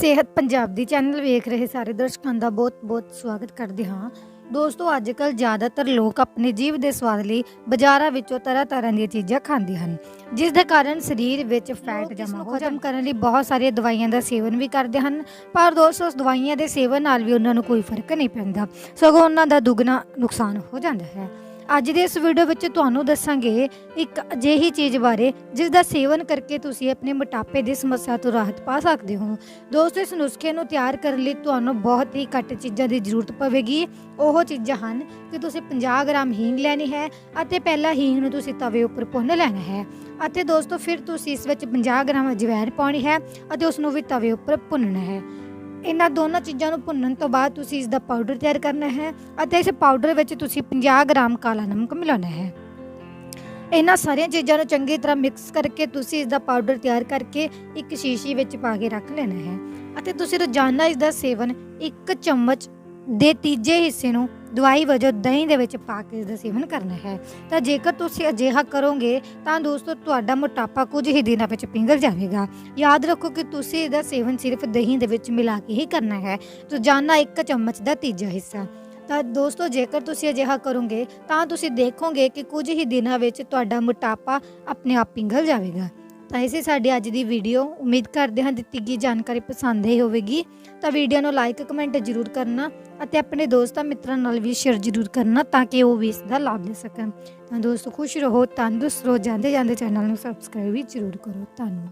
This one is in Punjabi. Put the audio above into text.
ਸਿਹਤ ਪੰਜਾਬ ਦੀ ਚੈਨਲ ਵੇਖ ਰਹੇ ਸਾਰੇ ਦਰਸ਼ਕਾਂ ਦਾ ਬਹੁਤ-ਬਹੁਤ ਸਵਾਗਤ ਕਰਦੇ ਹਾਂ। ਦੋਸਤੋ ਅੱਜਕੱਲ ਜ਼ਿਆਦਾਤਰ ਲੋਕ ਆਪਣੇ ਜੀਵ ਦੇ ਸਵਾਦ ਲਈ ਬਾਜ਼ਾਰਾਂ ਵਿੱਚੋਂ ਤਰ੍ਹਾਂ-ਤਰ੍ਹਾਂ ਦੀਆਂ ਚੀਜ਼ਾਂ ਖਾਂਦੇ ਹਨ ਜਿਸ ਦੇ ਕਾਰਨ ਸਰੀਰ ਵਿੱਚ ਫੈਟ ਜਮ੍ਹਾਂ ਹੋ ਖਤਮ ਕਰਨ ਲਈ ਬਹੁਤ ਸਾਰੀਆਂ ਦਵਾਈਆਂ ਦਾ ਸੇਵਨ ਵੀ ਕਰਦੇ ਹਨ ਪਰ ਦੋਸਤੋ ਉਸ ਦਵਾਈਆਂ ਦੇ ਸੇਵਨ ਨਾਲ ਵੀ ਉਹਨਾਂ ਨੂੰ ਕੋਈ ਫ਼ਰਕ ਨਹੀਂ ਪੈਂਦਾ ਸਗੋਂ ਉਹਨਾਂ ਦਾ ਦੁੱਗਣਾ ਨੁਕਸਾਨ ਹੋ ਜਾਂਦਾ ਹੈ। ਅੱਜ ਦੇ ਇਸ ਵੀਡੀਓ ਵਿੱਚ ਤੁਹਾਨੂੰ ਦੱਸਾਂਗੇ ਇੱਕ ਅਜਿਹੀ ਚੀਜ਼ ਬਾਰੇ, ਜਿਸ ਦਾ ਸੇਵਨ ਕਰਕੇ ਤੁਸੀਂ ਆਪਣੇ ਮੋਟਾਪੇ ਦੀ ਸਮੱਸਿਆ ਤੋਂ ਰਾਹਤ ਪਾ ਸਕਦੇ ਹੋ। ਦੋਸਤੋ, ਇਸ ਨੁਸਖੇ ਨੂੰ ਤਿਆਰ ਕਰਨ ਲਈ ਤੁਹਾਨੂੰ ਬਹੁਤ ਹੀ ਘੱਟ ਚੀਜ਼ਾਂ ਦੀ ਜ਼ਰੂਰਤ ਪਵੇਗੀ। ਉਹ ਚੀਜ਼ਾਂ ਹਨ ਕਿ ਤੁਸੀਂ 50 ਗ੍ਰਾਮ ਹੀਂਗ ਲੈਣੀ ਹੈ ਅਤੇ ਪਹਿਲਾਂ ਹੀਂਗ ਨੂੰ ਤੁਸੀਂ ਤਵੇ ਉੱਪਰ ਭੁੰਨ ਲੈਣਾ ਹੈ। ਅਤੇ ਦੋਸਤੋ, ਫਿਰ ਤੁਸੀਂ ਇਸ ਵਿੱਚ 50 ਗ੍ਰਾਮ ਅਜਵਾਇਣ ਪਾਉਣੀ ਹੈ ਅਤੇ ਉਸ ਨੂੰ ਵੀ ਤਵੇ ਉੱਪਰ ਭੁੰਨਣਾ ਹੈ। ਇਹਨਾਂ ਦੋਨਾਂ ਚੀਜ਼ਾਂ ਨੂੰ ਭੁੰਨਣ ਤੋਂ ਬਾਅਦ ਤੁਸੀਂ ਇਸ ਦਾ ਪਾਊਡਰ ਤਿਆਰ ਕਰਨਾ ਹੈ ਅਤੇ ਇਸ ਪਾਊਡਰ ਵਿੱਚ ਤੁਸੀਂ 50 ਗ੍ਰਾਮ ਕਾਲਾ ਨਮਕ ਮਿਲਾਉਣਾ ਹੈ। ਇਹਨਾਂ ਸਾਰੀਆਂ ਚੀਜ਼ਾਂ ਨੂੰ ਚੰਗੀ ਤਰ੍ਹਾਂ ਮਿਕਸ ਕਰਕੇ ਤੁਸੀਂ ਇਸ ਦਾ ਪਾਊਡਰ ਤਿਆਰ ਕਰਕੇ ਇੱਕ ਸ਼ੀਸ਼ੀ ਵਿੱਚ ਪਾ ਕੇ ਰੱਖ ਲੈਣਾ ਹੈ। ਅਤੇ ਤੁਸੀਂ ਰੋਜ਼ਾਨਾ ਇਸ ਦਾ ਸੇਵਨ ਇੱਕ ਚਮਚ ਦੇ ਤੀਜੇ ਹਿੱਸੇ ਨੂੰ ਦਵਾਈ ਵਜੋਂ ਦਹੀਂ ਦੇ ਵਿੱਚ ਪਾ ਕੇ ਇਸ ਦਾ ਸੇਵਨ ਕਰਨਾ ਹੈ। ਤਾਂ ਜੇਕਰ ਤੁਸੀਂ ਅਜਿਹਾ ਕਰੋਗੇ, ਤਾਂ ਦੋਸਤੋ ਤੁਹਾਡਾ ਮੋਟਾਪਾ ਕੁਝ ਹੀ ਦਿਨਾਂ ਵਿੱਚ ਪਿੰਗਲ ਜਾਵੇਗਾ। ਯਾਦ ਰੱਖੋ ਕਿ ਤੁਸੀਂ ਇਹਦਾ ਸੇਵਨ ਸਿਰਫ ਦਹੀਂ ਦੇ ਵਿੱਚ ਮਿਲਾ ਕੇ ਹੀ ਕਰਨਾ ਹੈ। ਰੋਜ਼ਾਨਾ ਇੱਕ ਚਮਚ ਦਾ ਤੀਜਾ ਹਿੱਸਾ। ਤਾਂ ਦੋਸਤੋ ਜੇਕਰ ਤੁਸੀਂ ਅਜਿਹਾ ਕਰੋਗੇ, ਤਾਂ ਤੁਸੀਂ ਦੇਖੋਗੇ ਕਿ ਕੁਝ ਹੀ ਦਿਨਾਂ ਵਿੱਚ ਤੁਹਾਡਾ ਮੋਟਾਪਾ ਆਪਣੇ ਆਪ ਪਿੰਗਲ ਜਾਵੇਗਾ। ਤਾਂ ਇਸੇ ਸਾਡੀ ਅੱਜ ਦੀ ਵੀਡੀਓ ਉਮੀਦ ਕਰਦੇ ਹਾਂ ਦਿੱਤੀ ਗਈ ਜਾਣਕਾਰੀ ਪਸੰਦ ਆਈ ਹੋਵੇਗੀ। ਤਾਂ ਵੀਡੀਓ ਨੂੰ ਲਾਈਕ ਕਮੈਂਟ ਜ਼ਰੂਰ ਕਰਨਾ ਅਤੇ ਆਪਣੇ ਦੋਸਤਾਂ ਮਿੱਤਰਾਂ ਨਾਲ ਵੀ ਸ਼ੇਅਰ ਜ਼ਰੂਰ ਕਰਨਾ ਤਾਂ ਕਿ ਉਹ ਵੀ ਇਸ ਦਾ ਲਾਭ ਲੈ ਸਕਣ। ਤਾਂ ਦੋਸਤੋ, ਖੁਸ਼ ਰਹੋ, ਤੰਦਰੁਸਤ ਰਹੋ ਜਾਂਦੇ ਜਾਂਦੇ ਚੈਨਲ ਨੂੰ ਸਬਸਕ੍ਰਾਈਬ ਵੀ ਜ਼ਰੂਰ ਕਰੋ। ਧੰਨਵਾਦ।